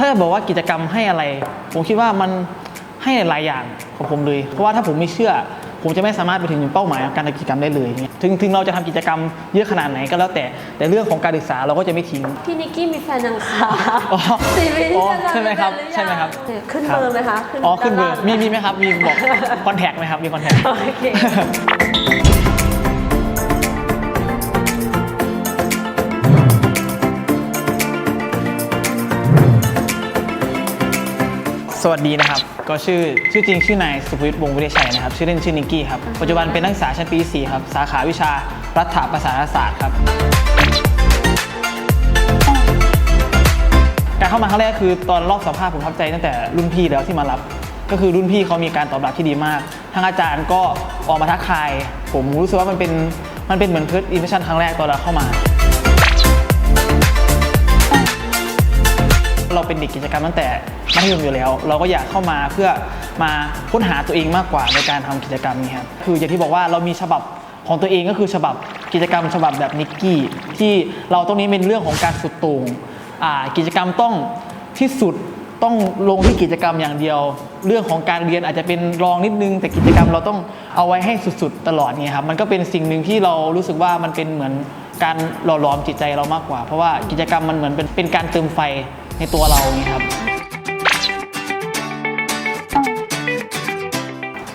ถ้าจะบอกว่ากิจกรรมให้อะไร ผมคิดว่ามันให้หลายอย่างของผมเลย เพราะว่าถ้าผมไม่เชื่อ ผมจะไม่สามารถไปถึงเป้าหมายของการทำกิจกรรมได้เลยเนี่ยถึงถึงเราจะทำกิจกรรมเยอะขนาดไหนก็แล้วแต่ แต่เรื่องของการศึกษาเราก็จะไม่ทิ้ง พี่นิกกี้มีแฟนยังคะอ๋อสี่ปีที่อ๋อจะใช่ไหมครับแฟนรือยังใช่ไหมครับเนี่ยขึ้นครับเบอร์ไหมคะอ๋อขึ้นเบอร์ด้าล่างมีมีไหมครับมีบอกคอนแทคไหมครับมีคอนแทคโอเค สวัสดีนะครับ ก็ชื่อชื่อจริงชื่อนายสุภวิทย์วงศ์วิเดชชัยนะครับ ชื่อเล่นชื่อนิกกี้ครับ ปัจจุบันเป็นนักศึกษาชั้นปี 4 ครับ สาขาวิชารัฐประศาสนศาสตร์ครับ การเข้ามาครั้งแรกคือตอนรอบสัมภาษณ์ผมประทับใจตั้งแต่รุ่นพี่แล้วที่มารับ ก็คือรุ่นพี่เขามีการตอบรับที่ดีมาก ทางอาจารย์ก็ออกมาทักทาย ผมรู้สึกว่ามันเป็นมันเป็นเหมือนเพิร์ดอินเวชั่นครั้งแรกตอนเราเข้ามา เป็นเด็กกิจกรรมตั้งแต่มัธยมอยู่แล้ว เราก็อยากเข้ามาเพื่อมาค้นหาตัวเองมากกว่าในการทำกิจกรรมนี้ครับคืออย่างที่บอกว่าเรามีฉบับของตัวเองก็คือฉบับกิจกรรมฉบับแบบนิกกี้ที่เราตรงนี้เป็นเรื่องของการสุดโต่งกิจกรรมต้องที่สุดต้องลงที่กิจกรรมอย่างเดียว เรื่องของการเรียนอาจจะเป็นรองนิดนึง แต่กิจกรรมเราต้องเอาไว้ให้สุดๆ ตลอดเนี่ยครับมันก็เป็นสิ่งหนึ่งที่เรารู้สึกว่ามันเป็นเหมือนการหล่อหลอมจิตใจเรามากกว่า เพราะว่ากิจกรรมมันเหมือนเป็นเป็นการเติมไฟ ในตัวเราอย่างนี้ครับ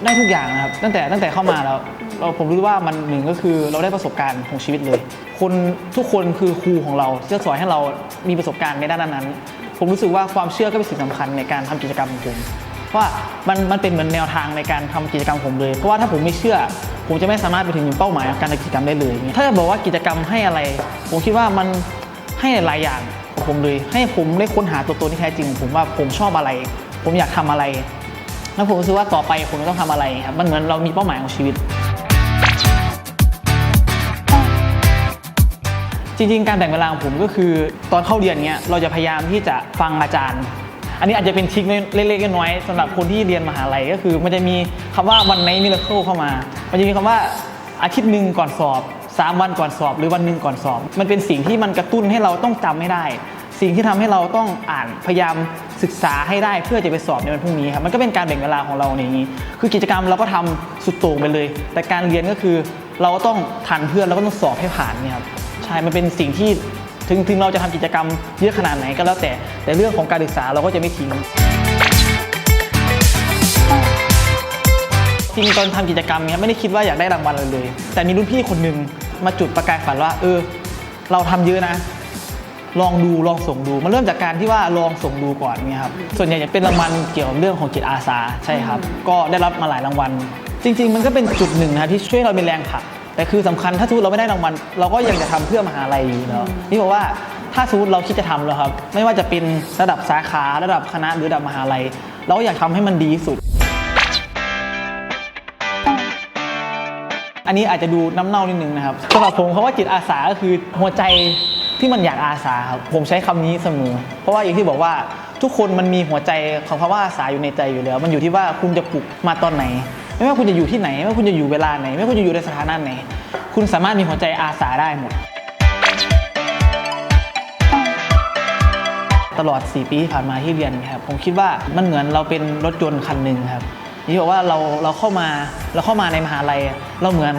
ได้ทุกอย่างนะครับ ตั้งแต่ตั้งแต่เข้ามาแล้วเราผมรู้ว่ามันหนึ่งก็คือเราได้ประสบการณ์ของชีวิตเลย คนทุกคนคือครูของเราที่จะสอนให้เรามีประสบการณ์ในด้านนั้น ผมรู้สึกว่าความเชื่อก็เป็นสิ่งสำคัญในการทำกิจกรรมของผมว่ามันมันเป็นเหมือนแนวทางในการทำกิจกรรมผมเลย เพราะว่าถ้าผมไม่เชื่อ ผมจะไม่สามารถไปถึงเป้าหมายของการทำกิจกรรมได้เลย ถ้าจะบอกว่ากิจกรรมให้อะไร ผมคิดว่ามัน ให้หลายอย่างผมเลย ให้ผมได้ค้นหาตัวตนที่แท้จริงของผมว่าผมชอบอะไร ผมอยากทำอะไร แล้วผมรู้สึกว่าต่อไปผมจะต้องทำอะไรครับมันเหมือนเรามีเป้าหมายของชีวิต จริงๆ การแบ่งเวลาของผมก็คือ ตอนเข้าเรียนเนี้ยเราจะพยายามที่จะฟังอาจารย์ อันนี้อาจจะเป็นทริคเล็กๆน้อยๆสำหรับคนที่เรียนมหาลัยก็คือ มันจะมีคำว่าวันไหนมิราเคิลเข้ามา มันจะมีคำว่าอาทิตย์หนึ่งก่อนสอบ 3 วันก่อนสอบหรือวันหนึ่งก่อนสอบ มันเป็นสิ่งที่มันกระตุ้นให้เราต้องจำให้ได้ สิ่งที่ทำให้เราต้องอ่านพยายามศึกษาให้ได้เพื่อจะไปสอบในวันพรุ่งนี้ครับมันก็เป็นการแบ่งเวลาของเราในนี้คือกิจกรรมเราก็ทำสุดโต่งไปเลย แต่การเรียนก็คือเราก็ต้องทันเพื่อนเราก็ต้องสอบให้ผ่านเนี่ยครับใช่มันเป็นสิ่งที่ถึงถึงเราจะทำกิจกรรมเยอะขนาดไหนก็แล้วแต่ แต่เรื่องของการศึกษาเราก็จะไม่ทิ้งจริงตอนทำกิจกรรมเนี้ยไม่ได้คิดว่าอยากได้รางวัลเลย แต่มีรุ่นพี่คนหนึ่ง มาจุดประกายฝันว่า เออ เราทำเยอะนะ ลองดูลองส่งดูมันเริ่มจากการที่ว่าลองส่งดูก่อนเนี่ยครับส่วนใหญ่จะเป็นรางวัลเกี่ยวกับเรื่องของจิตอาสาใช่ครับ ก็ได้รับมาหลายรางวัล จริง ๆ มันก็เป็นจุดหนึ่งนะที่ช่วยเราเป็นแรงผลักแต่คือสำคัญถ้าสมมติเราไม่ได้รางวัลเราก็ยังจะทำเพื่อมหาลัยอยู่แล้วนี่บอกว่าถ้าสมมติเราคิดจะทำแล้วครับ ไม่ว่าจะเป็นระดับสาขาระดับคณะหรือระดับมหาลัย เราก็อยากทำให้มันดีที่สุด อันนี้อาจจะดูน้ำเน่านิดนึงนะครับสำหรับผมคำว่าจิตอาสาก็คือหัวใจที่มันอยากอาสาครับผมใช้คำนี้เสมอ เพราะว่าอย่างที่บอกว่าทุกคนมันมีหัวใจของคำว่าอาสาอยู่ในใจอยู่แล้ว มันอยู่ที่ว่าคุณจะปลุกมาตอนไหน ไม่ว่าคุณจะอยู่ที่ไหน ไม่ว่าคุณจะอยู่เวลาไหน ไม่ว่าคุณจะอยู่ในสถานะไหน คุณสามารถมีหัวใจอาสาได้หมดตลอด 4 ปีที่ผ่านมาที่เรียนครับผมคิดว่ามันเหมือนเราเป็นรถยนต์คันหนึ่งครับ ที่บอกว่าเราเราเข้ามาเราเข้ามาในมหาลัย เราเหมือน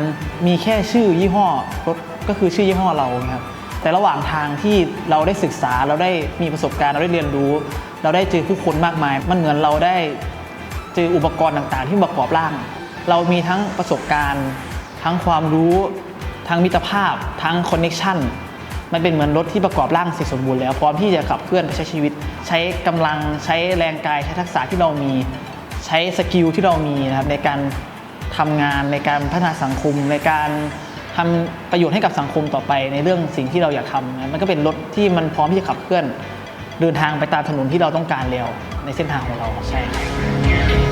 มีแค่ชื่อยี่ห้อรถก็คือชื่อยี่ห้อเราครับแต่ระหว่างทางที่เราได้ศึกษาเราได้มีประสบการณ์เราได้เรียนรู้ เราได้เจอผู้คนมากมาย มันเหมือนเราได้เจออุปกรณ์ต่างๆ ที่ประกอบร่าง เรามีทั้งประสบการณ์ ทั้งความรู้ ทั้งมิตรภาพ ทั้งคอนเน็ชันมันเป็นเหมือนรถที่ประกอบร่างเสร็จสมบูรณ์แล้วพร้อมที่จะขับเคลื่อนไปใช้ชีวิต ใช้กำลังใช้แรงกายใช้ทักษะที่เรามี ใช้สกิลที่เรามีนะครับในการทำงานในการพัฒนาสังคม ในการทำประโยชน์ให้กับสังคมต่อไปในเรื่องสิ่งที่เราอยากทำนะมันก็เป็นรถที่มันพร้อมที่จะขับเคลื่อน เดินทางไปตามถนนที่เราต้องการแล้วในเส้นทางของเราใช่